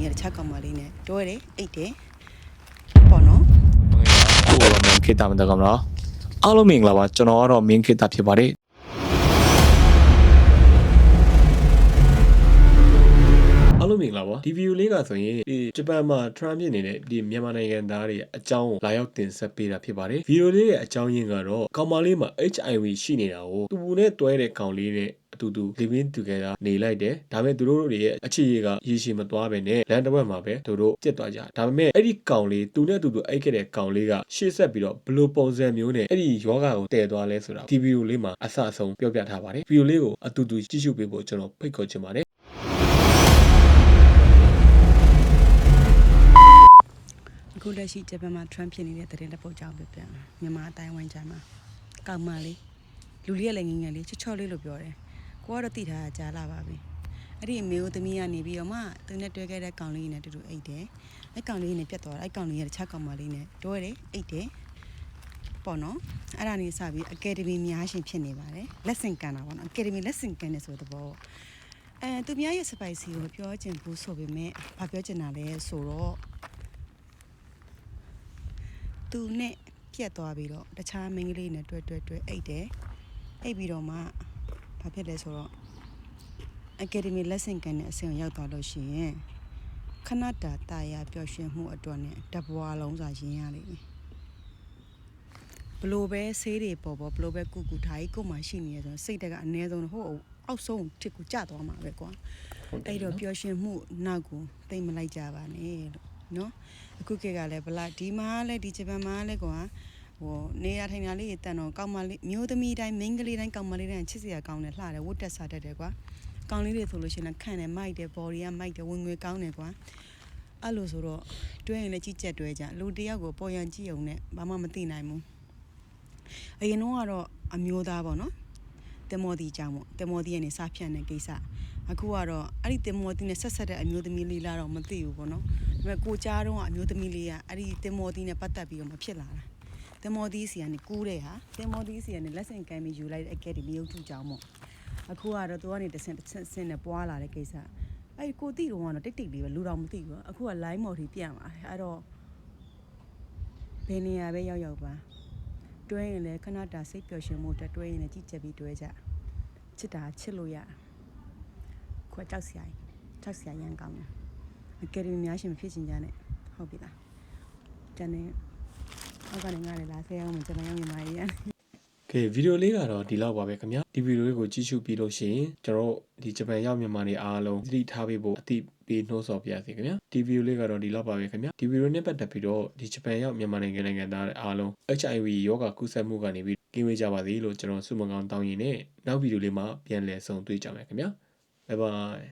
လေးကတခြားကောင်မလေးနဲ့တွဲတယ်အိတ်တယ်ပေါ့နော်ဟုတ်ကဲ့ပါမင်းခေတ္တမတကောင်လားအားလုံးမင်္ဂလာပါကျွန်တော်ကတော့မင်းခေတ္တဖြစ်ပါတယ်အားလုံးမင်္ဂလာပါဒီဗီဒီယိုလေးကဆိုရင်ဒီဂျပန်မှာ Trump ဖြစ်နေတဲ့ဒီမြန်မာနိုင်ငံသားတွေအကြောင်းကိုလာရောက်တင်ဆက်ပေးတာဖြစ်ပါတယ်ဗီဒီယိုလေးရဲ့အကြောင်းရင်းကတော့ကောင်မလေးမှာ HIV ရှိနေတာကိုသူနဲ့တွဲတဲ့ကောင်လေးနဲ့အ တူတူ living together နေလိုက်တယ်ဒါပေမဲ့သူတို့တွေရဲ့အခြေရကရေရှည်မသွားပဲနဲ့လမ်းတစ်ဝက်မှာပဲသူတို့ပြစ်သွားကြဒါပေမဲ့အဲ့ဒီကောင်လေးသူနဲ့အတူတူအိတ်ခဲ့တဲ့ကောင်လေးကရှေ့ဆက်ပြီးတော့ဘယ်လိုပုံစံမျိုးနဲ့အဲ့ဒီယောဂကိုတည်သွားလဲဆိုတာဒီဗီဒီယိုလေးမှာအဆအဆုံးပြောပြထားပါတယ်ဗီဒီယိုလေးကိုအတူတူကြည့်ရှုပေးဖို့ကျွန်တော်ဖိတ်ခေါ်ချင်ပါတယ်အခုလက်ရှိဂျပန်မှာ Trump ဖြစ်နေတဲ့တဲ့တဲ့ပုတ်ကြောင့်ပြပြန်မြန်မာအတိုင်းဝိုင်းကြမှာကောင်မလေးလူလေးကလည်းငငယ်လေးချော့ချော့လေးလို့ပြောတယ် ကိုကတော့တိထားတာကြားလာပါပြီအဲ့ဒီအမေကိုသမီးကနေပြီးတော့မှသူနဲ့တွဲခဲ့တဲ့ကောင်လေးနဲ့တူတူအိတ်တယ်အဲ့ကောင်လေးနဲ့ပြတ်သွားတာအဲ့ကောင်လေးကတခြားကောင်မလေးနဲ့တွဲတယ်အိတ်တယ်ပေါ့နော်အဲ့ဒါနေစပြီး Academy များရှင်ဖြစ်နေပါတယ် lesson ကန်တာပေါ့နော် Academy lesson ကန်နေဆိုတဲ့ဘောအဲသူများရဲ့ spicy ကိုပြောချင်ဘူးဆိုပေမဲ့ဘာပြောချင်တာလဲဆိုတော့သူနဲ့ပြက်သွားပြီးတော့တခြားမိန်းကလေးနဲ့တွဲတွဲတွဲအိတ်တယ်အိတ်ပြီးတော့မှ ဘာဖြစ်လဲဆိုတော့ Academy lesson ကန်တဲ့အဆင့်ကိုရောက်သွားလို့ရှိရင်ခဏတာတာယာပျော်ရွှင်မှုအတွက်နဲ့တဘွားလုံးစာရင်းရလိမ့်မယ်ဘလို့ပဲဆေးတွေပေါ်ပေါ်ဘလို့ပဲကုကုထားကြီးကိုမှရှိနေရဆိုရင်စိတ်တက်ကအနည်းဆုံးဟိုအောက်ဆုံးတစ်ခုကျသွားမှာပဲကွာအဲ့တော့ပျော်ရွှင်မှုနောက်ကိုသိမ့်မလိုက်ကြပါနဲ့လို့နော်အခုခေတ်ကလည်းဗလာဒီမှာလည်းဒီဂျပန်မှာလည်းကွာ ဟိုနေရထိုင်တာလေးတန်တော့ကောင်းမလေးမျိုးသမီးတိုင်းမိန်းကလေးတိုင်းကောင်းမလေးတိုင်းချစ်စရာကောင်းတယ်လှတယ်ဝတ်တက်စားတတ်တယ်ကွာကောင်းလေးတွေဆိုလို့ရှိရင်ခန့်တယ်မိုက်တယ်ဘော်ရီကမိုက်တယ်ဝင်ငွေကောင်းတယ်ကွာအဲ့လိုဆိုတော့တွဲရင်လည်းကြည့်ချက်တွဲကြလူတစ်ယောက်ကိုပေါ်ရန်ကြည့်အောင်နဲ့ဘာမှမသိနိုင်ဘူးအရင်တော့ကတော့အမျိုးသားပေါ့နော်တင်မော်ဒီကြောင့်ပေါ့တင်မော်ဒီကနေစားဖြတ်တဲ့ကိစ္စအခုကတော့အဲ့ဒီတင်မော်တီနဲ့ဆက်ဆက်တဲ့အမျိုးသမီးလေးလာတော့မသိဘူးပေါ့နော်ဒါပေမဲ့ကိုကြားတော့အမျိုးသမီးလေးကအဲ့ဒီတင်မော်တီနဲ့ပတ်သက်ပြီးတော့မဖြစ်လာတာ တင်မော်တီစီကနေကူးတဲ့ဟာတင်မော်တီစီကနေလက်ဆင့်ကမ်းပြီးယူလိုက်တဲ့အကဲဒီမယုံထူကြောင်းပေါ့အခုကတော့သူကနေတစ်ဆင့်တစ်ဆင့်ဆင့်နဲ့ပွားလာတဲ့ကိစ္စအဲ့ဒီကိုတိတော့ကတော့တိတ်တိတ်လေးပဲလူတော်မသိဘူးအခုက line မော်တီပြန်လာတယ်အဲ့တော့ဘယ်နေရာပဲရောက်ရောက်ပါတွဲရင်လည်းခဏတာစိတ်ပျော်ရွှင်မှုအတွက်တွဲရင်လည်းကြည်ကြက်ပြီးတွဲကြချစ်တာချစ်လို့ရခွက်ကြောက်စရာကြီးကြောက်စရာရမ်းကောင်းတယ်အကယ်ဒမီများရှင်မဖြစ်ချင်ကြနဲ့ဟုတ်ပြီလားတန်နေ အောက်ကနေငါလည်းလာဆဲအောင်မကျွန်တော်ရောက်နေပါရဲ့ကဲဗီဒီယိုလေးကတော့ဒီလောက်ပါပဲခင်ဗျာဒီဗီဒီယိုလေးကိုကြည့်ရှုပြီးလို့ရှိရင်ကျွန်တော်တို့ဒီဂျပန်ရောက်မြန်မာနေအားလုံးသတိထားပေးဖို့အတိပေးနှိုးဆော်ပြရစီခင်ဗျာဒီဗီဒီယိုလေးကတော့ဒီလောက်ပါပဲခင်ဗျာဒီဗီဒီယိုနဲ့ပတ်သက်ပြီးတော့ဒီဂျပန်ရောက်မြန်မာနိုင်ငံနိုင်ငံသားတွေအားလုံး HIV ရောဂါကူးစက်မှုကနေပြီးကင်းဝေးကြပါစေလို့ကျွန်တော်ဆုမကောင်းတောင်းရင်နဲ့နောက်ဗီဒီယိုလေးမှာပြန်လည်ဆုံတွေ့ကြမယ်ခင်ဗျာဘိုင်ဘိုင်